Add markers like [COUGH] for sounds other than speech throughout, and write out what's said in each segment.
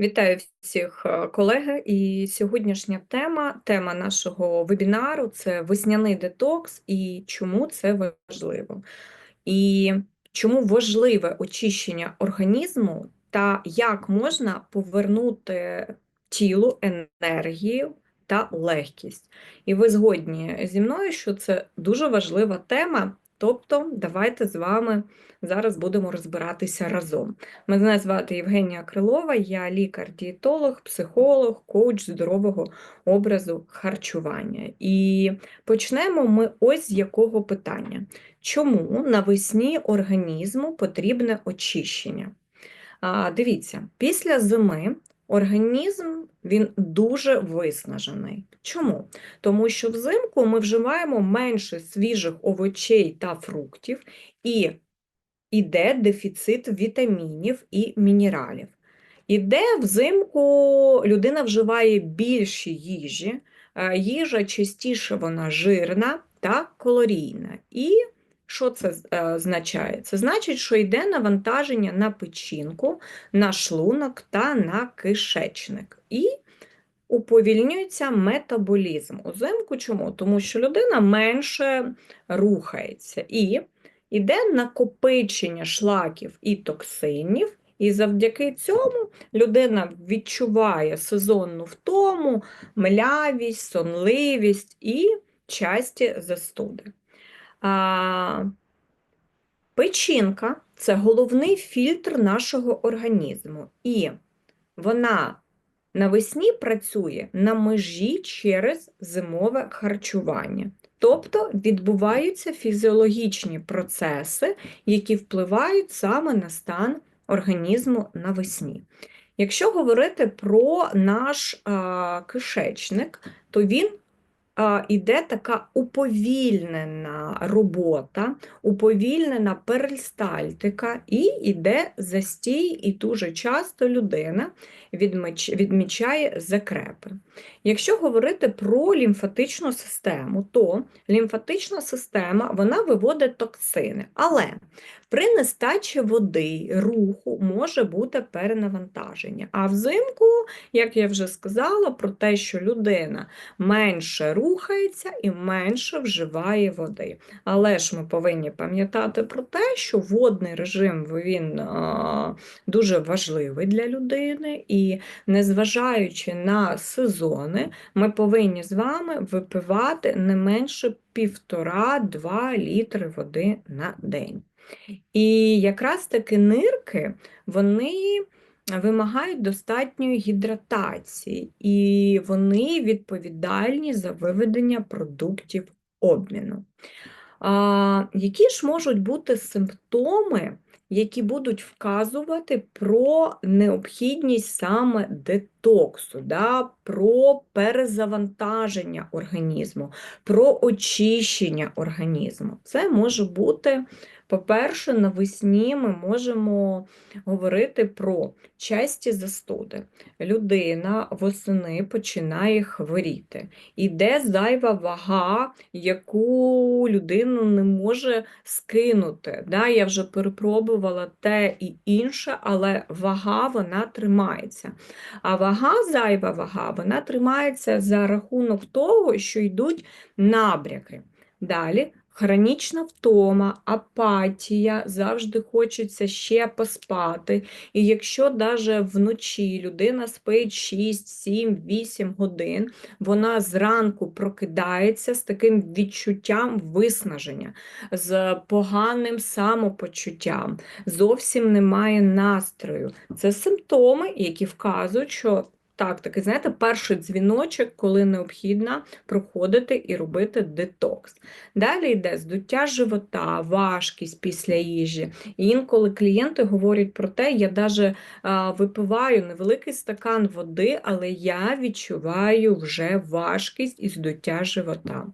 Вітаю всіх е, колеги. І сьогоднішня тема, тема нашого вебінару це весняний детокс і чому це важливо. І чому важливе очищення організму та як можна повернути тілу енергію та легкість. І ви згодні зі мною, що це дуже важлива тема. Тобто, давайте з вами зараз будемо розбиратися разом. Мене звати Євгенія Крилова, я лікар-дієтолог, психолог, коуч здорового образу харчування. І почнемо ми ось з якого питання. Чому навесні організму потрібне очищення? Дивіться, після зими організм він дуже виснажений. Чому? Тому що взимку ми вживаємо менше свіжих овочей та фруктів, і йде дефіцит вітамінів і мінералів. Іде взимку людина вживає більше їжі, е, їжа частіше вона жирна та калорійна. І що це е, означає? Це значить, що йде навантаження на печінку, на шлунок та на кишечник. І уповільнюється метаболізм. Узимку чому? Тому що людина менше рухається. І Іде накопичення шлаків і токсинів, і завдяки цьому людина відчуває сезонну втому, млявість, сонливість і часті застуди. Печінка це головний фільтр нашого організму, і вона навесні працює на межі через зимове харчування. Тобто відбуваються фізіологічні процеси, які впливають саме на стан організму навесні. Якщо говорити про наш а, кишечник, то він іде така уповільнена робота, уповільнена перистальтика, і йде застій, і дуже часто людина відмічає закрепи. Якщо говорити про лімфатичну систему, то лімфатична система вона виводить токсини, але при нестачі води, руху може бути перенавантаження. А взимку, як я вже сказала, про те, що людина менше рухається і менше вживає води. Але ж ми повинні пам'ятати про те, що водний режим він дуже важливий для людини, і незважаючи на сезони, ми повинні з вами випивати не менше півтора-два літри води на день. І якраз таки нирки, вони вимагають достатньої гідратації, і вони відповідальні за виведення продуктів обміну. А, Які ж можуть бути симптоми, які будуть вказувати про необхідність саме детоксу, да, про перезавантаження організму, про очищення організму? Це може бути по-перше, навесні ми можемо говорити про часті застуди. Людина восени починає хворіти. Іде зайва вага, яку людину не може скинути. Да, Я вже перепробувала те і інше, але вага вона тримається. А вага, зайва вага, вона тримається за рахунок того, що йдуть набряки. Далі Хронічна втома, апатія, завжди хочеться ще поспати. І якщо навіть вночі людина спить 6, 7, 8 годин, вона зранку прокидається з таким відчуттям виснаження, з поганим самопочуттям, зовсім немає настрою. Це симптоми, які вказують, що так, такий, знаєте, перший дзвіночок, коли необхідно проходити і робити детокс. Далі йде здуття живота, важкість після їжі. І інколи клієнти говорять про те, я навіть випиваю невеликий стакан води, але я відчуваю вже важкість і здуття живота.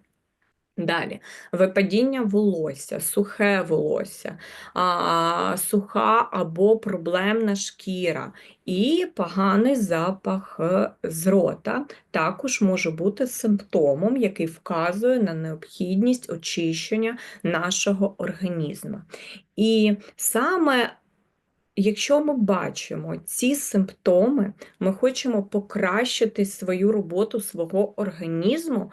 Далі випадіння волосся, сухе волосся, а, суха або проблемна шкіра і поганий запах е, з рота також може бути симптомом, який вказує на необхідність очищення нашого організму. І саме якщо ми бачимо ці симптоми, ми хочемо покращити свою роботу свого організму,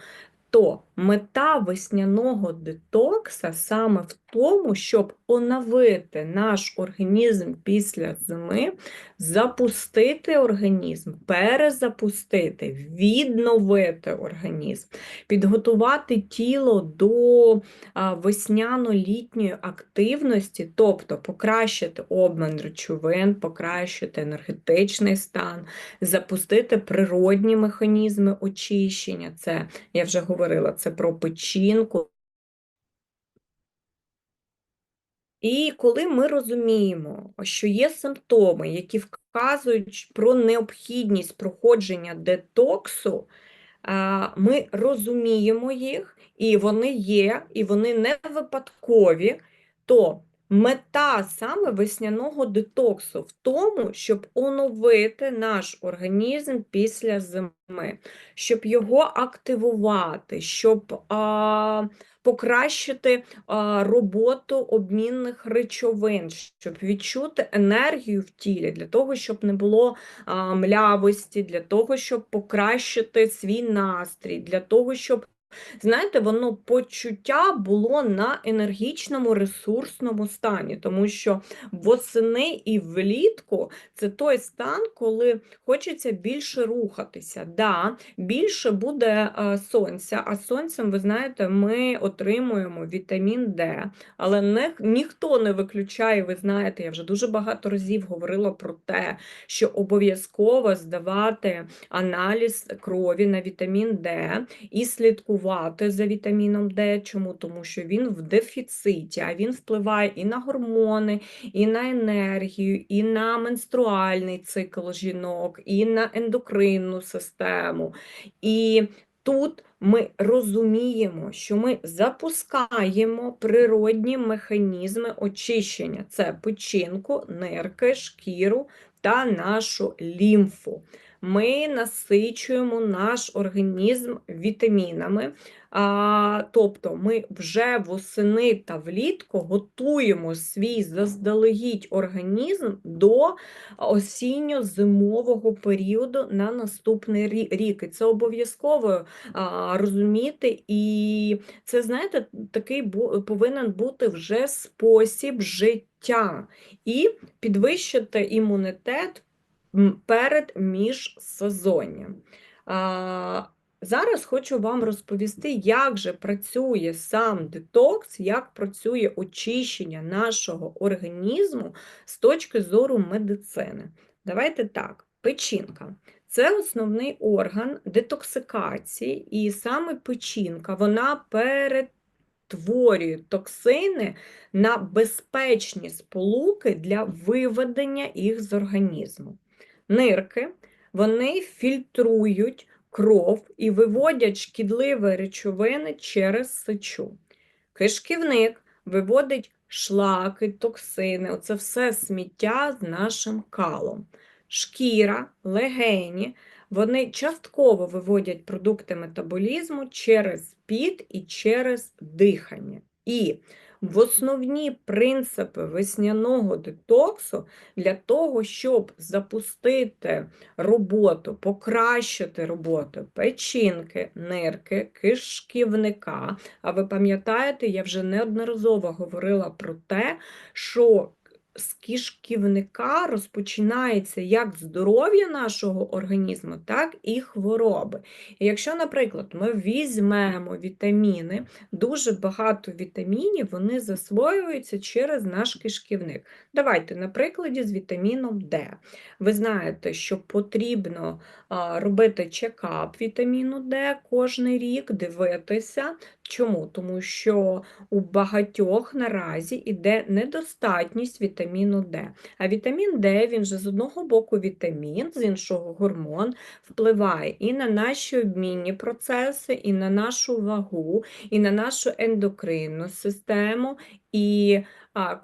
то мета весняного детокса саме в тому, щоб оновити наш організм після зими, запустити організм, перезапустити, відновити організм, підготувати тіло до весняно-літньої активності, тобто покращити обмін речовин, покращити енергетичний стан, запустити природні механізми очищення. Це я вже говорила це про печінку. І коли ми розуміємо, що є симптоми, які вказують про необхідність проходження детоксу, ми розуміємо їх, і вони є, і вони не випадкові, то Мета саме весняного детоксу в тому, щоб оновити наш організм після зими, щоб його активувати, щоб а, покращити а, роботу обмінних речовин, щоб відчути енергію в тілі, для того, щоб не було а, млявості, для того, щоб покращити свій настрій, для того, щоб Знаєте, воно почуття було на енергічному ресурсному стані, тому що восени і влітку це той стан, коли хочеться більше рухатися. Да, Більше буде а, сонця, а сонцем, ви знаєте, ми отримуємо вітамін Д, але не, ніхто не виключає, ви знаєте, я вже дуже багато разів говорила про те, що обов'язково здавати аналіз крові на вітамін Д і слідкувати слідкувати за вітаміном Д. Чому? Тому що він в дефіциті, а він впливає і на гормони, і на енергію, і на менструальний цикл жінок, і на ендокринну систему. І Тут ми розуміємо, що ми запускаємо природні механізми очищення: це печінку, нирки, шкіру та нашу лімфу ми насичуємо наш організм вітамінами, а, тобто ми вже восени та влітку готуємо свій заздалегідь організм до осінньо-зимового періоду на наступний рік. І це обов'язково розуміти, і це, знаєте, такий повинен бути вже спосіб життя. І підвищити імунітет перед міжсезонням. Зараз хочу вам розповісти, як же працює сам детокс, як працює очищення нашого організму з точки зору медицини. Давайте так, печінка. Це основний орган детоксикації, і саме печінка вона перетворює токсини на безпечні сполуки для виведення їх з організму нирки, вони фільтрують кров і виводять шкідливі речовини через сечу. Кишківник виводить шлаки, токсини, оце все сміття з нашим калом. Шкіра, легені, вони частково виводять продукти метаболізму через піт і через дихання. І в основні принципи весняного детоксу для того, щоб запустити роботу, покращити роботу печінки, нирки, кишківника. А ви пам'ятаєте, я вже неодноразово говорила про те, що з кишківника розпочинається як здоров'я нашого організму, так і хвороби. І якщо, наприклад, ми візьмемо вітаміни, дуже багато вітамінів вони засвоюються через наш кишківник. Давайте, на прикладі з вітаміном Д. Ви знаєте, що потрібно робити чекап вітаміну Д кожен рік, дивитися. Чому? Тому що у багатьох наразі йде недостатність вітаміну Д. А вітамін Д, він же з одного боку вітамін, з іншого гормон, впливає і на наші обмінні процеси, і на нашу вагу, і на нашу ендокринну систему. і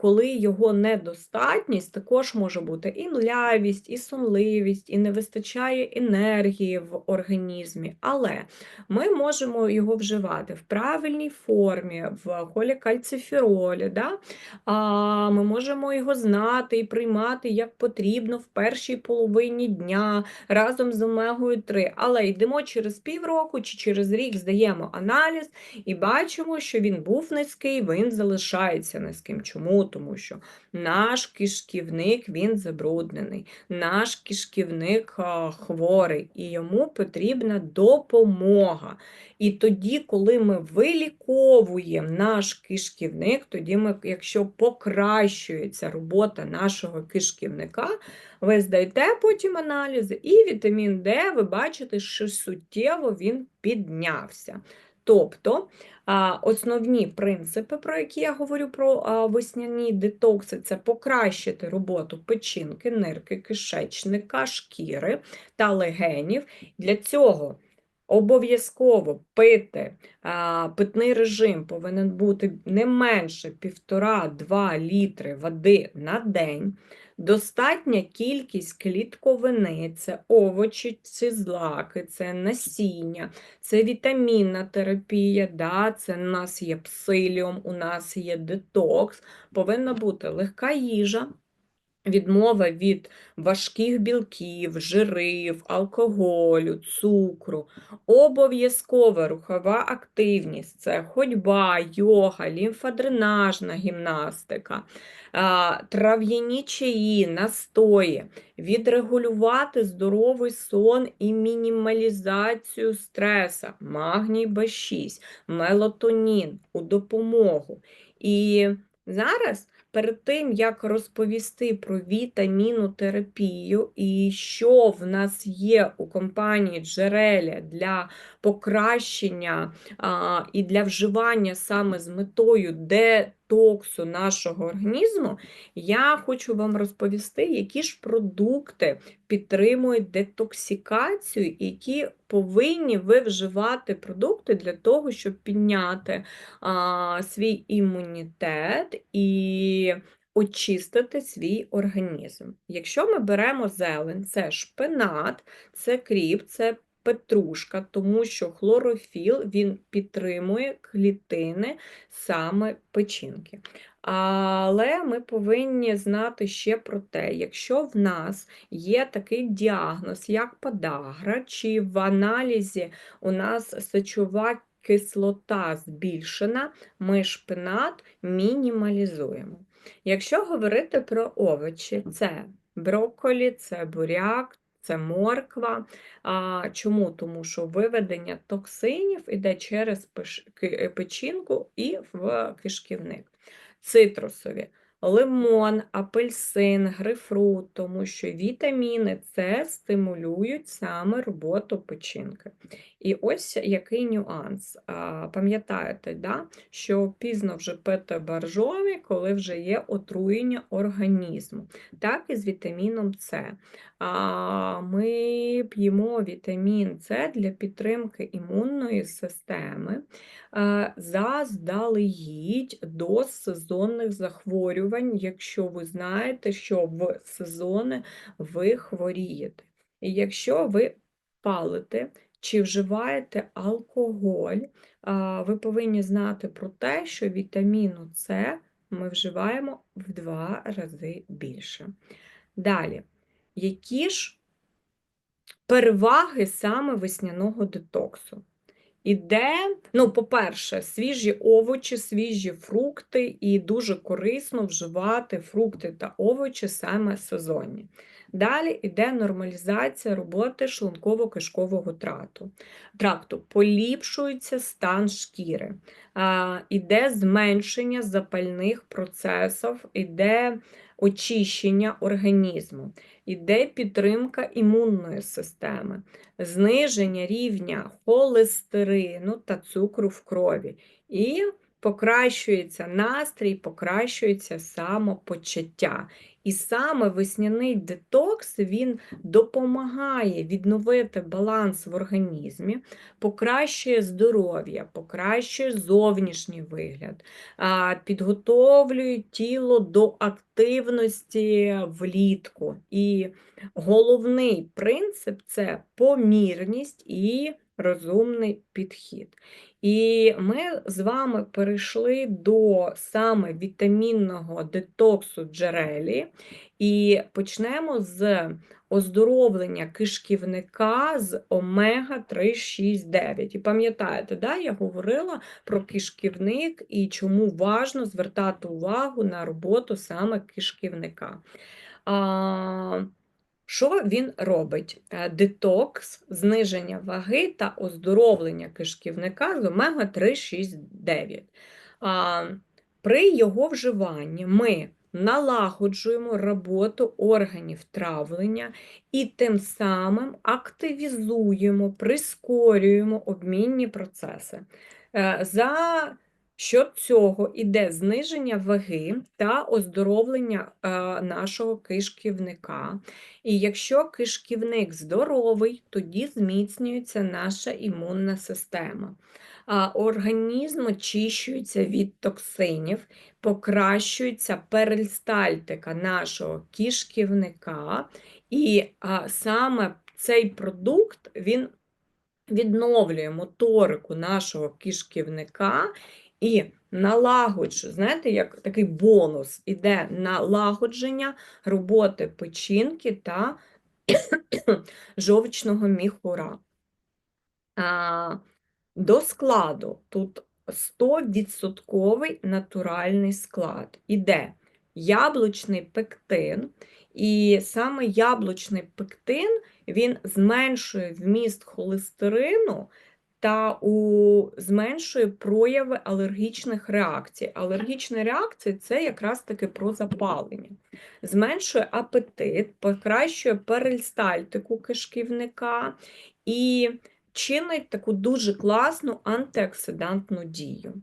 коли його недостатність, також може бути і млявість, і сонливість, і не вистачає енергії в організмі. Але ми можемо його вживати в правильній формі, в холікальциферолі. Да? А, Ми можемо його знати і приймати як потрібно в першій половині дня разом з омегою 3. Але йдемо через півроку чи через рік, здаємо аналіз і бачимо, що він був низький, він залишається низьким. Чому? Тому що наш кишківник він забруднений, наш кишківник хворий, і йому потрібна допомога. І тоді, коли ми виліковуємо наш кишківник, тоді ми, якщо покращується робота нашого кишківника, ви здаєте потім аналізи, і вітамін Д, ви бачите, що суттєво він піднявся. Тобто основні принципи, про які я говорю про весняні детокси, це покращити роботу печінки, нирки, кишечника, шкіри та легенів. Для цього Обов'язково пити, питний режим повинен бути не менше 1,5-2 літри води на день. Достатня кількість клітковини, це овочі, це злаки, це насіння, це вітамінна терапія, да, це у нас є псиліум, у нас є детокс, повинна бути легка їжа. Відмова від важких білків, жирів, алкоголю, цукру, обов'язкова рухова активність це ходьба, йога, лімфодренажна гімнастика, трав'яні чаї, настої, відрегулювати здоровий сон і мінімалізацію стреса, магній Б6, мелатонін у допомогу. І зараз перед тим, як розповісти про вітамінотерапію і що в нас є у компанії Джереля для покращення а, і для вживання саме з метою детоксу нашого організму, я хочу вам розповісти, які ж продукти підтримують детоксикацію, які повинні ви вживати продукти для того, щоб підняти а, свій імунітет і очистити свій організм. Якщо ми беремо зелень, це шпинат, це кріп, це петрушка, тому що хлорофіл він підтримує клітини саме печінки. Але ми повинні знати ще про те, якщо в нас є такий діагноз, як подагра, чи в аналізі у нас сечова кислота збільшена, ми шпинат мінімалізуємо. Якщо говорити про овочі, це брокколі, це буряк, це морква. А, Чому? Тому що виведення токсинів іде через печінку і в кишківник. Цитрусові лимон, апельсин, грейпфрут, тому що вітаміни С стимулюють саме роботу печінки. І ось який нюанс. Пам'ятаєте, да, що пізно вже пити боржомі, коли вже є отруєння організму, так і з вітаміном С. Ми п'ємо вітамін С для підтримки імунної системи заздалегідь до сезонних захворювань, якщо ви знаєте, що в сезони ви хворієте. І якщо ви палите чи вживаєте алкоголь, ви повинні знати про те, що вітаміну С ми вживаємо в два рази більше. Далі, які ж переваги саме весняного детоксу? Іде, ну, по-перше, свіжі овочі, свіжі фрукти, і дуже корисно вживати фрукти та овочі саме сезонні. Далі йде нормалізація роботи шлунково-кишкового тракту. тракту, поліпшується стан шкіри, іде зменшення запальних процесів, іде очищення організму, іде підтримка імунної системи, зниження рівня холестерину та цукру в крові. І покращується настрій, покращується самопочуття. І саме весняний детокс він допомагає відновити баланс в організмі, покращує здоров'я, покращує зовнішній вигляд, підготовлює тіло до активності влітку. І головний принцип це помірність і розумний підхід. І ми з вами перейшли до саме вітамінного детоксу джерелі, і почнемо з оздоровлення кишківника з омега 3, 6, 9. І пам'ятаєте, да, я говорила про кишківник і чому важно звертати увагу на роботу саме кишківника. А, що він робить? Е, детокс, зниження ваги та оздоровлення кишківника з омега 3, 6, 9. При його вживанні ми налагоджуємо роботу органів травлення і тим самим активізуємо, прискорюємо обмінні процеси. Е, за що цього іде зниження ваги та оздоровлення е, нашого кишківника. І якщо кишківник здоровий, тоді зміцнюється наша імунна система. Організм очищується від токсинів, покращується перистальтика нашого кишківника, і саме цей продукт він відновлює моторику нашого кишківника і налагоджу, знаєте, як такий бонус іде налагодження роботи печінки та [COUGHS] жовчного міхура. А, До складу тут 100% натуральний склад. Іде яблучний пектин, і саме яблучний пектин він зменшує вміст холестерину та у зменшує прояви алергічних реакцій. Алергічні реакції це якраз таки про запалення, зменшує апетит, покращує перистальтику кишківника і чинить таку дуже класну антиоксидантну дію.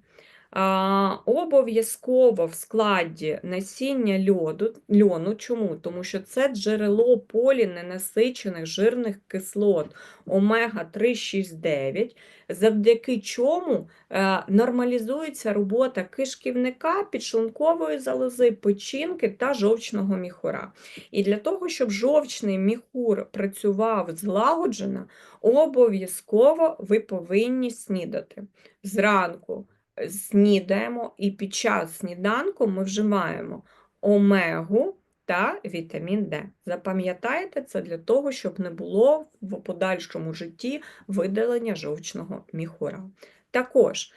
Обов'язково в складі насіння льоду, льону. Чому? Тому що це джерело поліненасичених жирних кислот омега 3, 6, 9, завдяки чому е, нормалізується робота кишківника, підшлункової залози, печінки та жовчного міхура. І для того, щоб жовчний міхур працював злагоджено, обов'язково ви повинні снідати зранку снідаємо, і під час сніданку ми вживаємо омегу та вітамін Д. Запам'ятайте це для того, щоб не було в подальшому житті видалення жовчного міхура. Також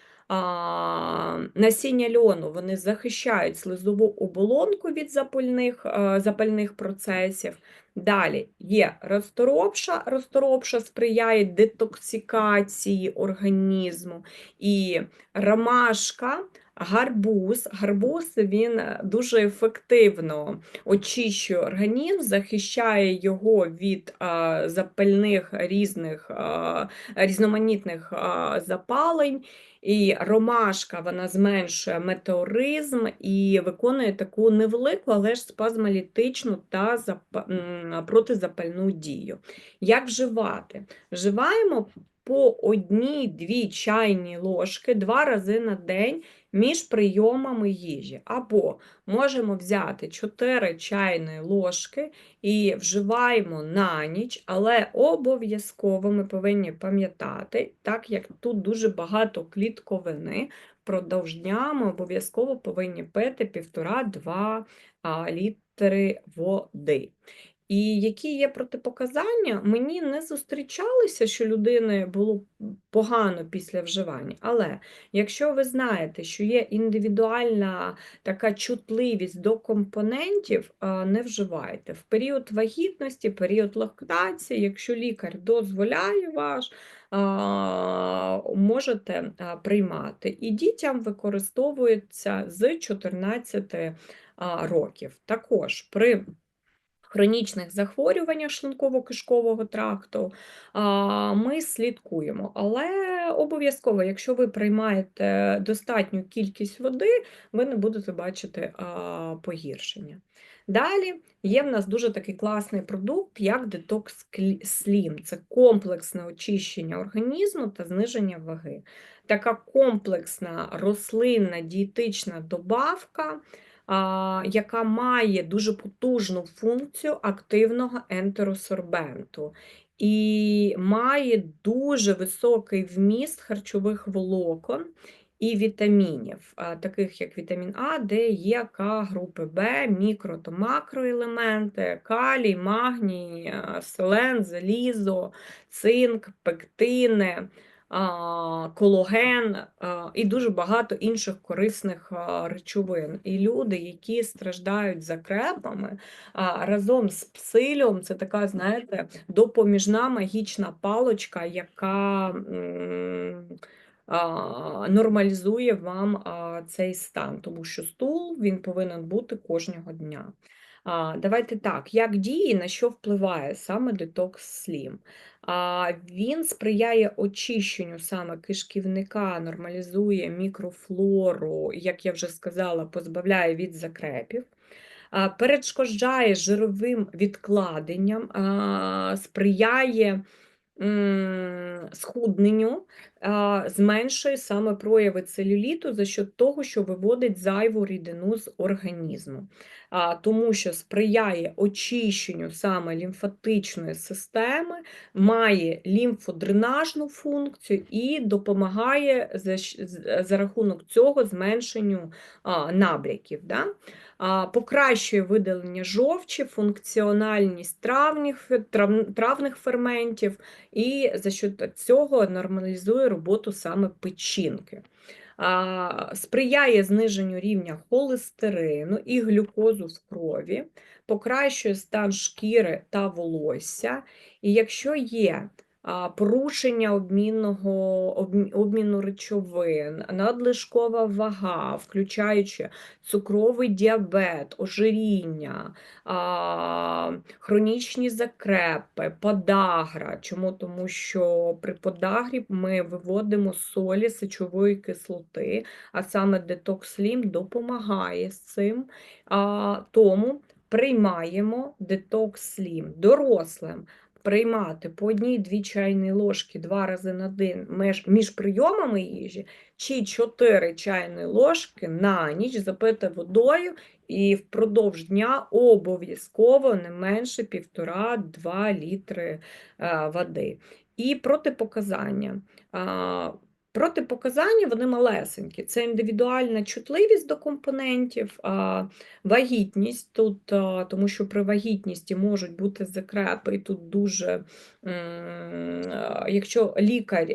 Насіння льону вони захищають слизову оболонку від запальних запальних процесів. Далі є розторопша, розторопша сприяє детоксикації організму, і ромашка Гарбуз. Гарбуз він дуже ефективно очищує організм, захищає його від а, запальних різних різноманітних запалень. І ромашка вона зменшує метеоризм і виконує таку невелику, але ж спазмолітичну та зап... протизапальну дію. Як вживати? Вживаємо по одній-дві чайні ложки два рази на день між прийомами їжі. Або можемо взяти 4 чайні ложки і вживаємо на ніч, але обов'язково ми повинні пам'ятати, так як тут дуже багато клітковини, впродовж дня ми обов'язково повинні пити 1,5-2 літри води. І які є протипоказання, мені не зустрічалося, що людини було погано після вживання. Але якщо ви знаєте, що є індивідуальна така чутливість до компонентів, не вживайте. В період вагітності, період лактації, якщо лікар дозволяє ваш, можете приймати. І дітям використовується з 14 років. Також при хронічних захворюваннях шлунково-кишкового тракту, ми слідкуємо. Але обов'язково, якщо ви приймаєте достатню кількість води, ви не будете бачити погіршення. Далі є в нас дуже такий класний продукт, як Detox Slim. Це комплексне очищення організму та зниження ваги. Така комплексна рослинна дієтична добавка, яка має дуже потужну функцію активного ентеросорбенту. І має дуже високий вміст харчових волокон і вітамінів, таких як вітамін А, Д, Е, К, групи Б, мікро та макроелементи, калій, магній, селен, залізо, цинк, пектини, кологен і дуже багато інших корисних речовин. І люди, які страждають закрепами разом з псиліум, це така, знаєте, допоміжна магічна палочка, яка нормалізує вам цей стан, тому що стул він повинен бути кожного дня. Давайте так, як діє, на що впливає саме Detox Slim? Він сприяє очищенню саме кишківника, нормалізує мікрофлору, як я вже сказала, позбавляє від закрепів, перешкоджає жировим відкладенням, сприяє схудненню, зменшує саме прояви целюліту за счет того, що виводить зайву рідину з організму, тому що сприяє очищенню саме лімфатичної системи, має лімфодренажну функцію і допомагає за, за рахунок цього зменшенню набряків. Да? Покращує видалення жовчі, функціональність травних, трав, травних ферментів і за счет цього нормалізує роботу саме печінки. Сприяє зниженню рівня холестерину і глюкозу в крові, покращує стан шкіри та волосся. І якщо є порушення обмінного, обміну речовин, надлишкова вага, включаючи цукровий діабет, ожиріння, хронічні закрепи, подагра. Чому? Тому що при подагрі ми виводимо солі сечової кислоти, а саме детокслім допомагає з цим. Тому приймаємо детокслім дорослим приймати по одній-дві чайні ложки два рази на день між прийомами їжі, чи чотири чайні ложки на ніч запити водою і впродовж дня обов'язково не менше 1,5-2 літри е, води. І протипоказання. Протипоказання вони малесенькі. Це індивідуальна чутливість до компонентів, вагітність тут, тому що при вагітності можуть бути закрепи, і тут дуже, якщо лікар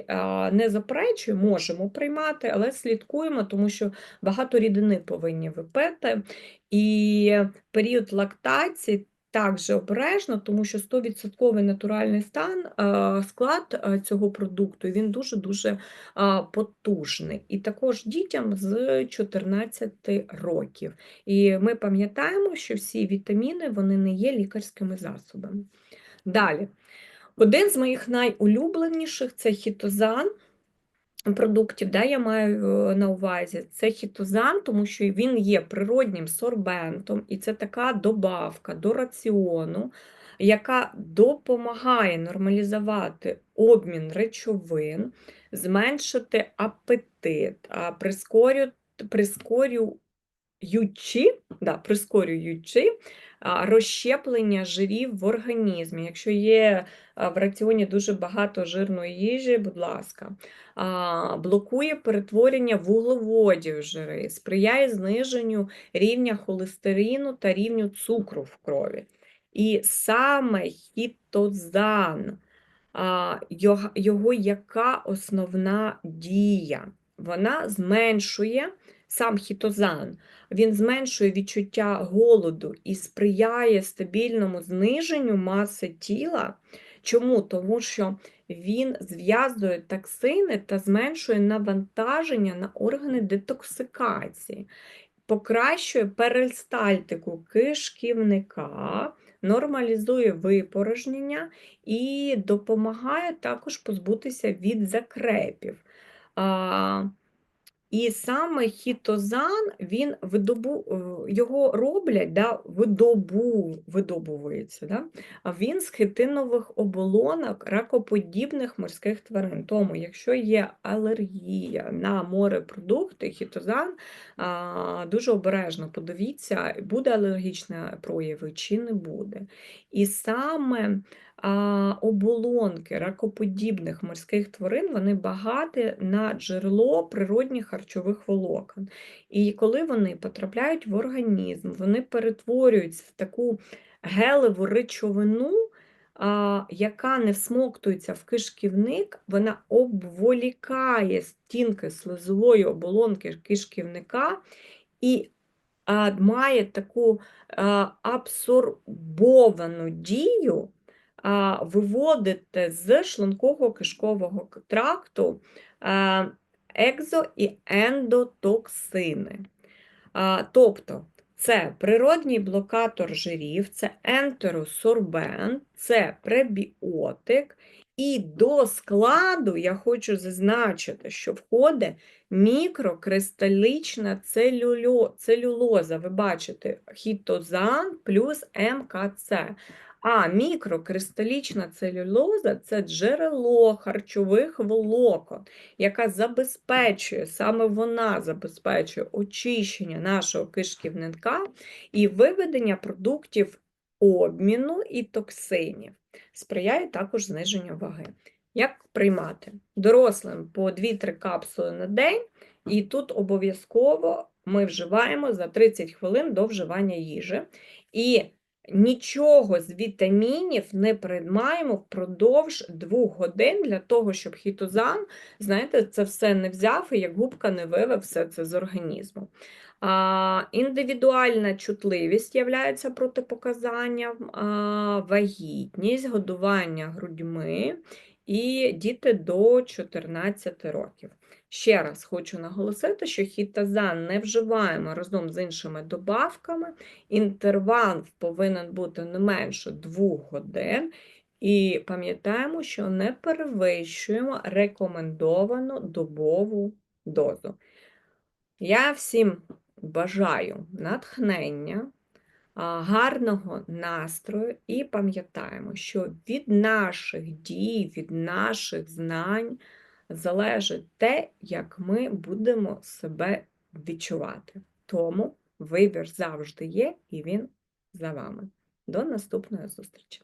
не заперечує, можемо приймати, але слідкуємо, тому що багато рідини повинні випити. І період лактації також обережно, тому що 100% натуральний стан, склад цього продукту він дуже-дуже потужний. І також дітям з 14 років. І ми пам'ятаємо, що всі вітаміни вони не є лікарськими засобами. Далі, один з моїх найулюбленіших це хітозан продуктів, да, я маю е, на увазі, це хітозан, тому що він є природнім сорбентом, і це така добавка до раціону, яка допомагає нормалізувати обмін речовин, зменшити апетит, прискорюючи, да, прискорюючи розщеплення жирів в організмі. Якщо є в раціоні дуже багато жирної їжі, будь ласка, блокує перетворення вуглеводів жири, сприяє зниженню рівня холестерину та рівню цукру в крові. І саме хітозан, його яка основна дія? Вона зменшує сам хітозан, він зменшує відчуття голоду і сприяє стабільному зниженню маси тіла. Чому? Тому що він зв'язує токсини та зменшує навантаження на органи детоксикації, покращує перистальтику кишківника, нормалізує випорожнення і допомагає також позбутися від закрепів. І саме хітозан, він видобу, е, його роблять, да, видобу, видобувається, да, а він з хитинових оболонок ракоподібних морських тварин. Тому, якщо є алергія на морепродукти, хітозан а, дуже обережно подивіться, буде алергічне прояви чи не буде. І саме оболонки ракоподібних морських тварин вони багаті на джерело природних харчових волокон. І коли вони потрапляють в організм, вони перетворюються в таку гелеву речовину, яка не всмоктується в кишківник, вона обволікає стінки слизової оболонки кишківника і має таку абсорбовану дію виводити з шлунково-кишкового к- тракту екзо і ендотоксини. Тобто це природній блокатор жирів, це ентеросорбент, це пребіотик. І до складу я хочу зазначити, що входить мікрокристалічна целюлоза. Ви бачите, хітозан плюс МКЦ. А мікрокристалічна целюлоза це джерело харчових волокон, яка забезпечує, саме вона забезпечує очищення нашого кишківника і виведення продуктів обміну і токсинів. Сприяє також зниженню ваги. Як приймати? Дорослим по 2-3 капсули на день, і тут обов'язково ми вживаємо за 30 хвилин до вживання їжі. І нічого з вітамінів не приймаємо впродовж 2 годин для того, щоб хітозан, знаєте, це все не взяв і як губка не вивев все це з організму. А, індивідуальна чутливість є протипоказанням, а, вагітність, годування грудьми і діти до 14 років. Ще раз хочу наголосити, що хітазан не вживаємо разом з іншими добавками. Інтервал повинен бути не менше 2 годин. І пам'ятаємо, що не перевищуємо рекомендовану добову дозу. Я всім бажаю натхнення, гарного настрою і пам'ятаємо, що від наших дій, від наших знань залежить те, як ми будемо себе відчувати. Тому вибір завжди є, і він за вами. До наступної зустрічі!